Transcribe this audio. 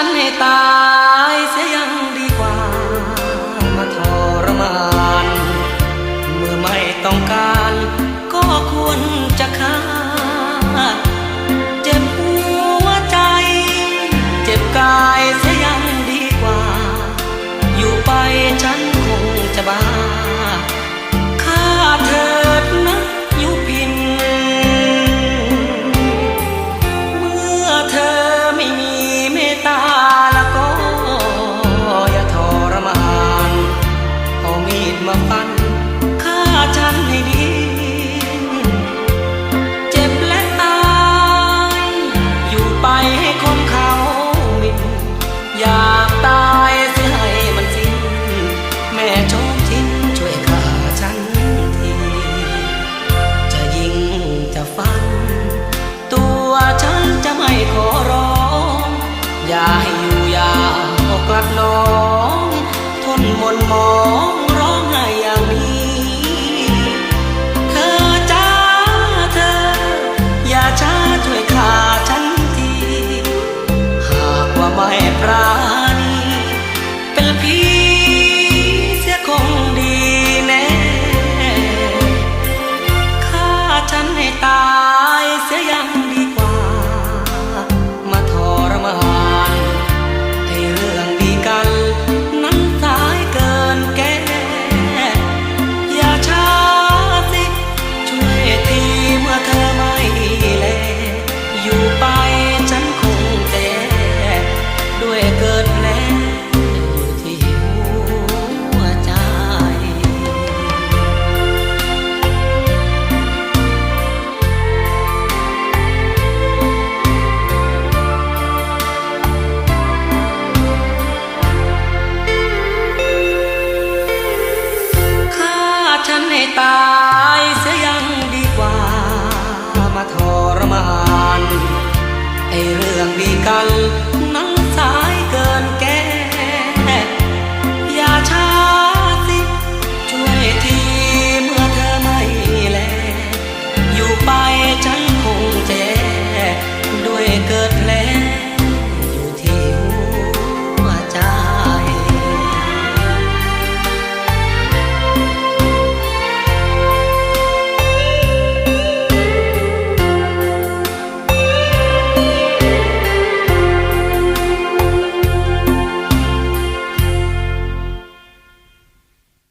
ฉันให้ตายเสียยังดีกว่า มาทรมาน เมื่อไม่ต้องการก็ควร อย่าให้อยู่อยาวอกลักน้อง ทนมนมอง ให้ตายเสียยังดีกว่า มาทรมานไอเรื่องดีกัน